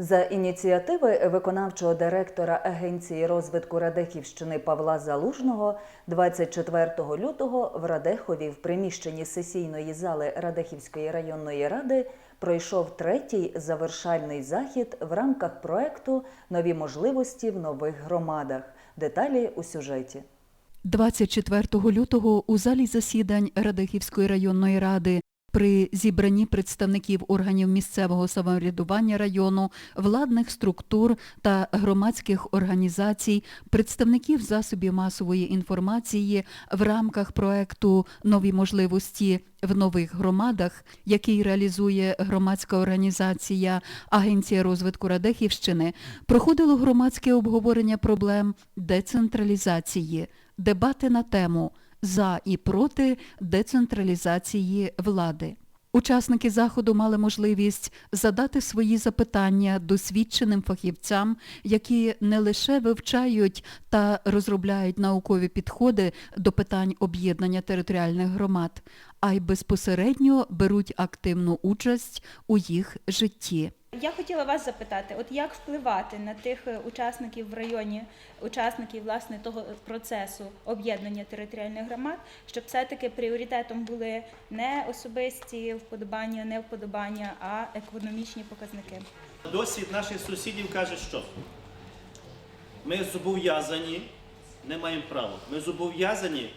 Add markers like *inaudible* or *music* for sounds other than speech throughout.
За ініціативи виконавчого директора Агенції розвитку Радехівщини Павла Залужного 24 лютого в Радехові в приміщенні сесійної зали Радехівської районної ради пройшов третій завершальний захід в рамках проекту Нові можливості в нових громадах. Деталі у сюжеті. 24 лютого у залі засідань Радехівської районної ради при зібранні представників органів місцевого самоврядування району, владних структур та громадських організацій, представників засобів масової інформації в рамках проекту Нові можливості в нових громадах, який реалізує громадська організація Агенція розвитку Радехівщини, проходило громадське обговорення проблем децентралізації, дебати на тему за і проти децентралізації влади. Учасники заходу мали можливість задати свої запитання досвідченим фахівцям, які не лише вивчають та розробляють наукові підходи до питань об'єднання територіальних громад, а й безпосередньо беруть активну участь у їх житті. Я хотіла вас запитати, от як впливати на тих е, учасників в районі, учасників власне того процесу об'єднання територіальних громад, щоб все-таки пріоритетом були не особисті вподобання, не вподобання, а економічні показники. Досвід наших сусідів каже, що ми зобов'язані, не маємо права, ми зобов'язані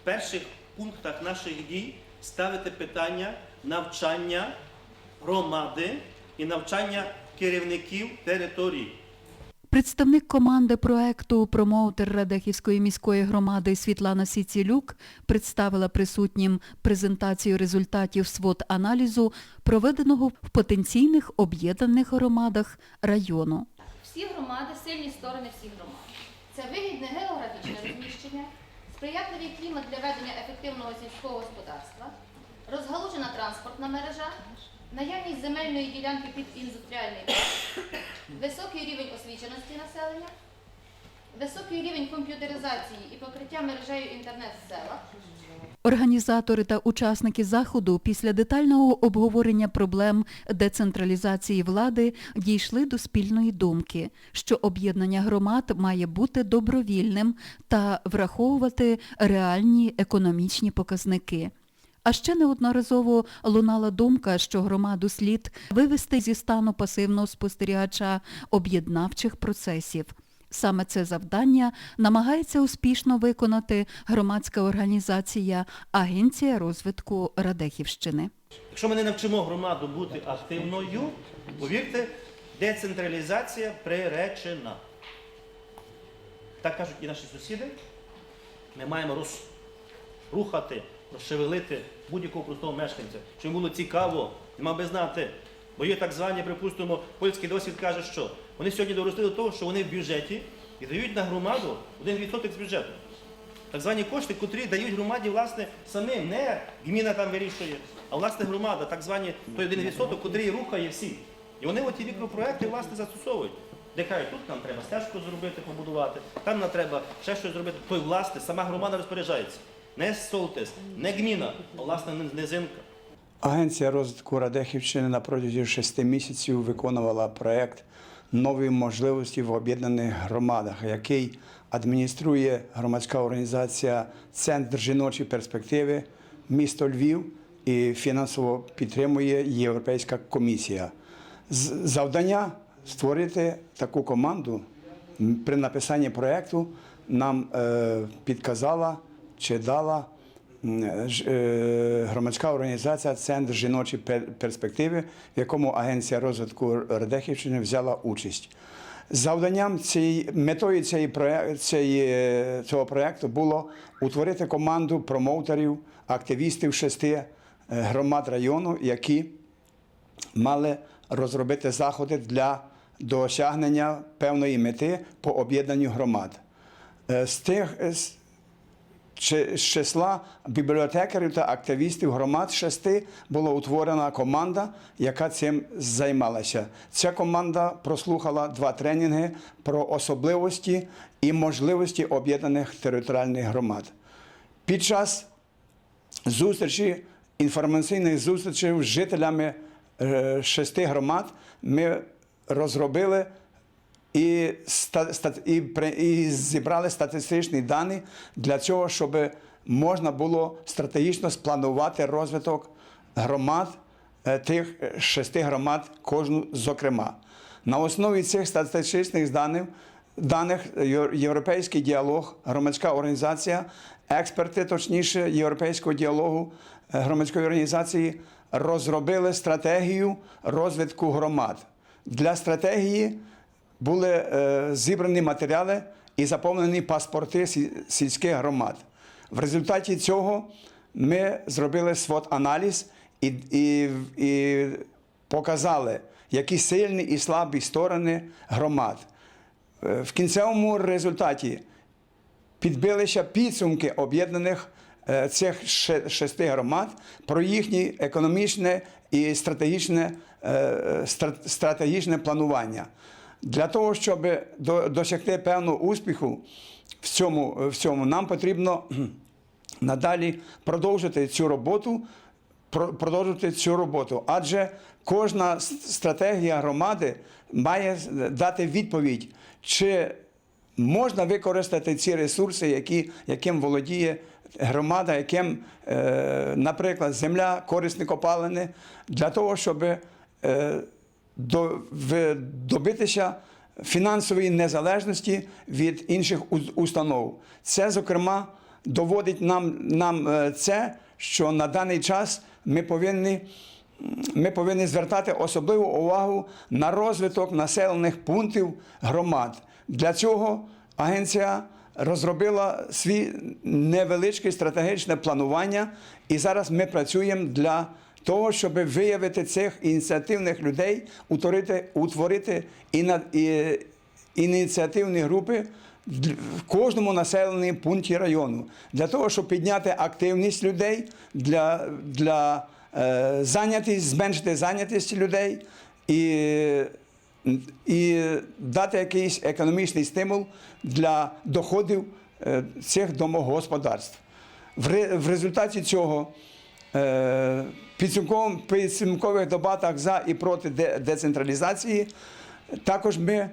в перших пунктах наших дій ставити питання навчання громади і навчання керівників територій. Представник команди проекту промоутер Радехівської міської громади Світлана Сіцілюк представила присутнім презентацію результатів свод-аналізу, проведеного в потенційних об'єднаних громадах району. Всі громади, сильні сторони всіх громад. Це вигідне географічне розміщення, сприятливий клімат для ведення ефективного сільського господарства, розгалужена транспортна мережа, наявність земельної ділянки під індустріальний парк, високий рівень освіченості населення, високий рівень комп'ютеризації і покриття мережею інтернет в селах, Організатори та учасники заходу після детального обговорення проблем децентралізації влади дійшли до спільної думки, що об'єднання громад має бути добровільним та враховувати реальні економічні показники. А ще неодноразово лунала думка, що громаду слід вивести зі стану пасивного спостерігача об'єднавчих процесів. Саме це завдання намагається успішно виконати громадська організація Агенція розвитку Радехівщини. Якщо ми не навчимо громаду бути активною, повірте, децентралізація приречена. Так кажуть і наші сусіди. Ми маємо розрухати, розшевелити будь-якого простого мешканця. Щоб йому було цікаво, він мав би знати. Бо є так звані, припустимо, польський досвід каже, що вони сьогодні доросли до того, що вони в бюджеті і дають на громаду 1% з бюджету. Так звані кошти, котрі дають громаді, власне, самим, не гміна там вирішує, а власне громада, так звані той 1%, котрий рухає всіх. І вони оті мікропроекти, власне, застосовують. Де кажуть, тут нам треба стежку зробити, побудувати, там нам треба ще щось зробити. Той, власне, сама громада розпоряджається. Не Солтис, не гміна, а власне низинка. Агенція розвитку Радехівщини на протязі шести місяців виконувала проєкт Нові можливості в об'єднаних громадах, який адмініструє громадська організація Центр жіночої перспективи місто Львів і фінансово підтримує Європейська комісія. Завдання створити таку команду при написанні проєкту нам е, підказала чи дала ж- е, громадська організація Центр жіночої перспективи, в якому Агенція розвитку Радехівщини взяла участь. Завданням цієї метою цієї цієї, е, цього проєкту було утворити команду промоутерів, активістів шести е, громад району, які мали розробити заходи для досягнення певної мети по об'єднанню громад. Е, З тих е, з- чи- з числа бібліотекарів та активістів громад шести була утворена команда, яка цим займалася. Ця команда прослухала два тренінги про особливості і можливості об'єднаних територіальних громад. Під час зустрічі, інформаційних зустрічей з жителями е, шести громад ми розробили і, і, і зібрали статистичні дані для цього, щоб можна було стратегічно спланувати розвиток громад, е, тих е, шести громад, кожну зокрема. На основі цих статистичних даних, даних європейський діалог, громадська організація, експерти, точніше, європейського діалогу е, громадської організації розробили стратегію розвитку громад. Для стратегії були е, зібрані матеріали і заповнені паспорти сільських громад. В результаті цього ми зробили свот-аналіз і, і, і показали, які сильні і слабі сторони громад. Е, В кінцевому результаті підбилися підсумки об'єднаних е, цих шести громад про їхнє економічне і стратегічне, стратегічне планування. Для того, щоб до- досягти певного успіху в цьому, в цьому нам потрібно *clears throat* надалі продовжити цю роботу, про- продовжувати цю роботу. Адже кожна стратегія громади має дати відповідь, чи можна використати ці ресурси, які, яким володіє громада, яким, е, наприклад, земля, корисні копалини, для того, щоб е, добитися фінансової незалежності від інших установ. Це, зокрема, доводить нам, нам е, це, що на даний час ми повинні, ми повинні звертати особливу увагу на розвиток населених пунктів громад. Для цього агенція розробила свій невеличке стратегічне планування, і зараз ми працюємо для того, щоб виявити цих ініціативних людей, утворити, утворити іна- і- ініціативні групи в кожному населеному пункті району, для того, щоб підняти активність людей, для, для е, зайнятість, зменшити зайнятість людей і, і дати якийсь економічний стимул для доходів е, цих домогосподарств. В, в результаті цього е, підсумковим підсумкових дебатах за і проти децентралізації також ми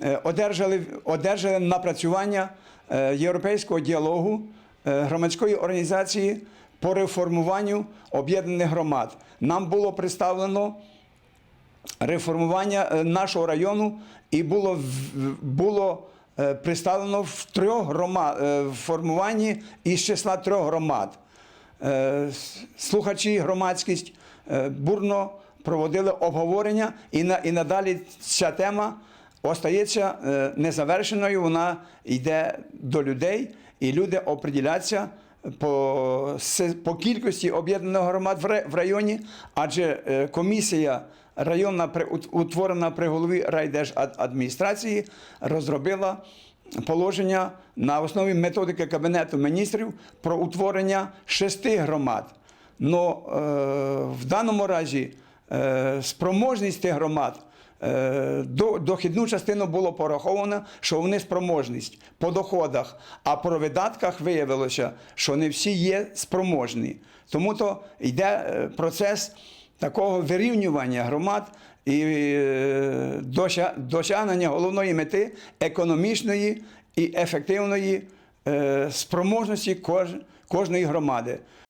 е, одержали, одержали напрацювання е, європейського діалогу е, громадської організації по реформуванню об'єднаних громад. Нам було представлено реформування нашого району і було, було представлено в трьох громад, формуванні із числа трьох громад. Е, Слухачі, громадськість е, бурно проводили обговорення, і, на, і надалі ця тема остається е, незавершеною, вона йде до людей, і люди оприділяться по, по кількості об'єднаних громад в районі, адже комісія районна утворена при голові райдержадміністрації розробила положення на основі методики Кабінету міністрів про утворення шести громад. Но е, в даному разі е, спроможність тих громад е, до, дохідну частину було пораховано, що вони спроможність по доходах, а по видатках виявилося, що не всі є спроможні. Тому то йде е, процес такого вирівнювання громад і е, досягнення головної мети економічної і ефективної е, спроможності кожної громади.